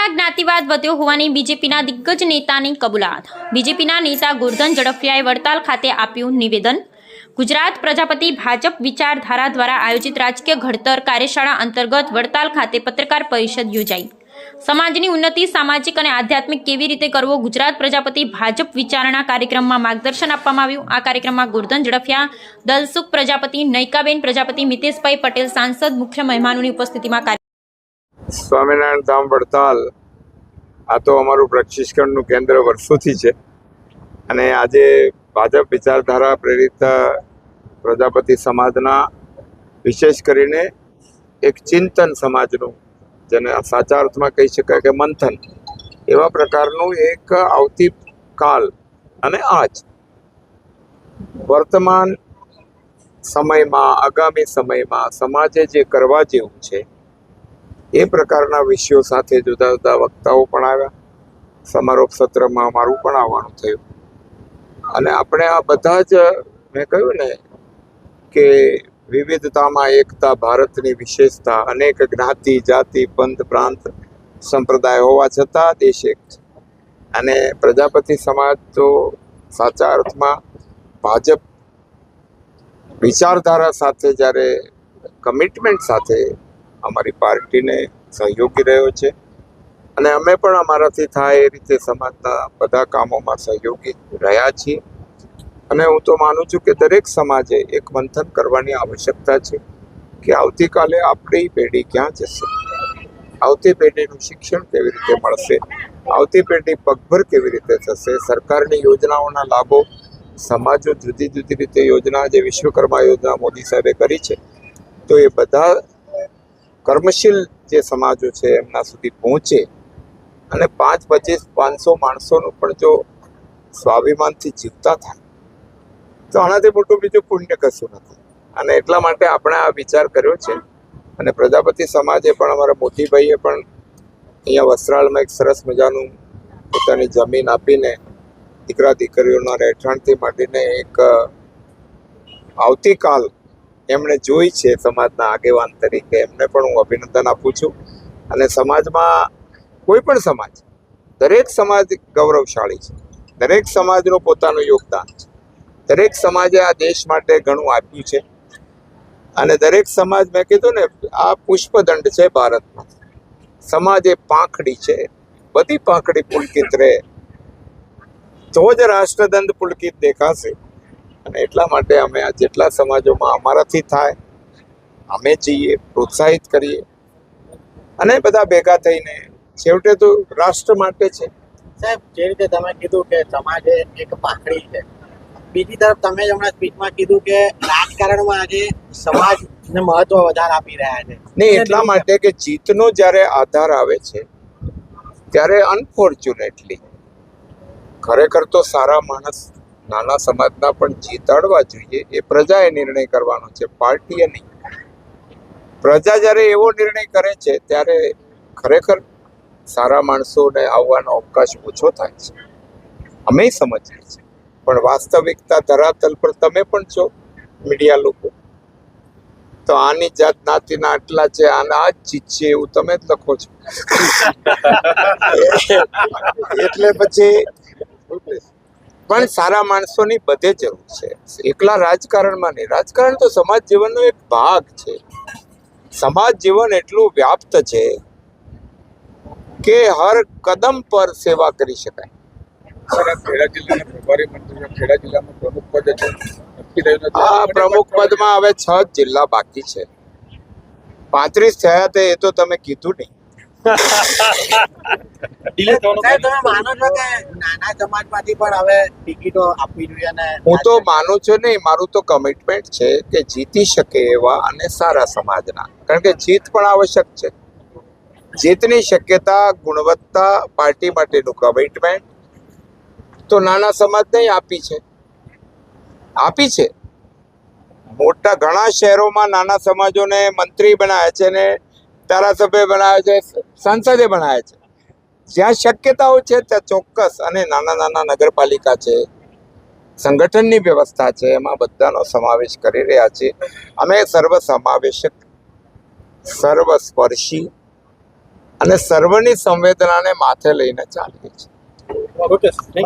રાજકારણમાં જ્ઞાતિવાદ વધ્યો હોવાની બીજેપીના દિગ્ગજ નેતાની કબૂલાત. બીજેપીના નેતા ગોરધન ઝડફિયાએ વડતાલ ખાતે આપ્યું નિવેદન. ગુજરાત પ્રજાપતિ ભાજપ વિચારધારા દ્વારા આયોજિત રાજકીય ઘડતર કાર્યશાળા અંતર્ગત વડતાલ ખાતે પત્રકાર પરિષદ યોજાઈ. સમાજની ઉન્નતિ, સામાજિક અને આધ્યાત્મિક કેવી રીતે કરવો ગુજરાત પ્રજાપતિ ભાજપ વિચારણા કાર્યક્રમમાં માર્ગદર્શન આપવામાં આવ્યું. આ કાર્યક્રમમાં ગોરધન ઝડફિયા, દલસુખ પ્રજાપતિ નૈકાબેન પ્રજાપતિ, મિતેશભાઈ પટેલ સાંસદ, મુખ્ય મહેમાનોની ઉપસ્થિતિમાં સ્વામિનારાયણ ધામ વડતાલ, આ તો અમારું પ્રશિક્ષણનું કેન્દ્ર વર્ષોથી છે. અને આજે ભાજપ વિચારધારા પ્રેરિત પ્રજાપતિ સમાજના વિશેષ કરીને એક ચિંતન સમાજનું, જેને સાચા અર્થમાં કહી શકાય કે મંથન, એવા પ્રકારનું એક આવતીકાલ અને આજ. વર્તમાન સમયમાં, આગામી સમયમાં સમાજે જે કરવા જેવું છે એ પ્રકારના વિષયો સાથે જુદા જુદા વક્તાઓ પણ આવ્યા. સમારોપ સત્રમાં અમારું પણ આવવાનું થયું. અને આપણે આ બધા જ, મેં કહ્યું ને, કે વિવિધતામાં એકતા, ભારતની વિશેષતા, અનેક જ્ઞાતિ, જાતિ, પંથ, પ્રાંત, સંપ્રદાય હોવા છતાં દેશ એક છે. અને પ્રજાપતિ સમાજ તો સાચા અર્થમાં ભાજપ વિચારધારા સાથે જ્યારે કમિટમેન્ટ સાથે અમારી પાર્ટીને સહયોગી રહ્યો છે. અને અમે પણ અમારાથી થાય એ રીતે સમાજના બધા કામોમાં સહયોગી રહ્યા છીએ. અને હું તો માનું છું કે દરેક સમાજે એક મંથન કરવાની આવશ્યકતા છે કે આવતીકાલે આપણી પેઢી ક્યાં જશે? આવતી પેઢીનું શિક્ષણ કેવી રીતે મળશે? આવતી પેઢી પગભર કેવી રીતે થશે? સરકારની યોજનાઓના લાભો સમાજો જુદી જુદી રીતે યોજના જે વિશ્વકર્મા યોજના મોદી સાહેબે કરી છે, તો એ બધા કર્મશીલ જે સમાજો છે એમના સુધી પહોંચે અને પાંચ પચીસ પાંચસો માણસોનું પણ જો સ્વાભિમાનથી જીવતા થાય, તો આનાથી મોટું બીજું પુણ્ય કશું નથી. અને એટલા માટે આપણે આ વિચાર કર્યો છે અને પ્રજાપતિ સમાજે પણ અમારા મોતીભાઈએ પણ અહીંયા વસ્ત્રાલમાં એક સરસ મજાનું પોતાની જમીન આપીને દીકરા દીકરીઓના રહેઠાણથી માંડીને એક આવતીકાલ એમણે જોઈ છે સમાજના આગેવાન તરીકે. એમને પણ હું અભિનંદન આપું છું. અને સમાજમાં કોઈ પણ સમાજ, દરેક સમાજ ગૌરવશાળી છે. દરેક સમાજનું પોતાનું યોગદાન છે. દરેક સમાજે આ દેશ માટે ઘણું આપ્યું છે. અને દરેક સમાજ, મેં કીધું ને, આ પુષ્પદંડ છે ભારતમાં સમાજ એ પાંખડી છે. બધી પાંખડી પુલકિત રહે. તો જ રાષ્ટ્રદંડ પુલકિત દેખાશે. અને એટલા માટે અમે આ જેટલા સમાજોમાં અમારાથી થાય અમે જઈએ પ્રોત્સાહિત કરીએ અને બધા ભેગા થઈને છેવટે તો રાષ્ટ્ર માટે છે. સાહેબ જે રીતે તમે કીધું કે સમાજ એક પાખડી છે બીજી તરફ તમે હમણાં સ્પીચમાં કીધું કે રાજકારણમાં આજે સમાજને મહત્વ વધારે આપી રહ્યા છે. નહીં એટલા માટે કે જીતનો જ્યારે આધાર આવે છે ત્યારે અનફોર્ચ્યુનેટલી ખરેખર તો સારા માણસ નાના સમાજના પણ જીતાડવા જોઈએ એ પ્રજાએ નિર્ણય કરવાનો છે પાર્ટીએ નહીં. પ્રજા જ્યારે એવો નિર્ણય કરે છે ત્યારે ખરેખર સારા માણસોને આવવાનો અવકાશ ઓછો થાય છે. અમે સમજીએ છીએ. પણ વાસ્તવિકતા ધરાતલ પર તમે પણ છો મીડિયા લોકો. તો આની જાત નાતીના આટલા છે આના આ જ ચીજ છે એવું તમે જ લખો છો. એટલે પછી પણ સારા માણસોની બધે જરૂર છે. એકલા રાજકારણમાં નહીં. રાજકારણ તો સમાજ જીવનનો એક ભાગ છે. સમાજ જીવન એટલું વ્યાપ્ત છે કે હર કદમ પર સેવા કરી શકાય. ખેડા જિલ્લાના પ્રભારી મંત્રી ખેડા જિલ્લામાં પ્રમુખ પદ છે. આ પ્રમુખ પદમાં હવે છ જિલ્લા બાકી છે. પાંત્રીસ થયા તે એ તો તમે કીધું નહીં. સાહેબ તમે માનો છો કે નાના સમાજમાંથી પણ હવે ટિકિટો આપવી જોઈએ અને હું તો માનું છું નહીં મારું તો કમિટમેન્ટ છે કે જીતી શકે એવા અને સારા સમાજના. કારણ કે જીત પણ આવશ્યક છે. જીતની શક્યતા ગુણવત્તા પાર્ટી માટેનું કમિટમેન્ટ તો નાના સમાજને આપી છે. આપી છે. મોટા ઘણા શહેરોમાં નાના સમાજોને મંત્રી બનાવ્યા છે ને ધારાસભ્ય બનાવ્યા છે, સંસદે બનાવ્યા છે. જ્યાં શક્યતાઓ છે, ત્યાં ચોક્કસ અને નાના નાના નગરપાલિકા છે, સંગઠનની વ્યવસ્થા છે, એમાં બધાનો સમાવેશ કરી રહ્યા છે. અમે સર્વ સમાવેશક સર્વસ્પર્શી અને સર્વની સંવેદનાને માથે લઈને ચાલીએ છીએ.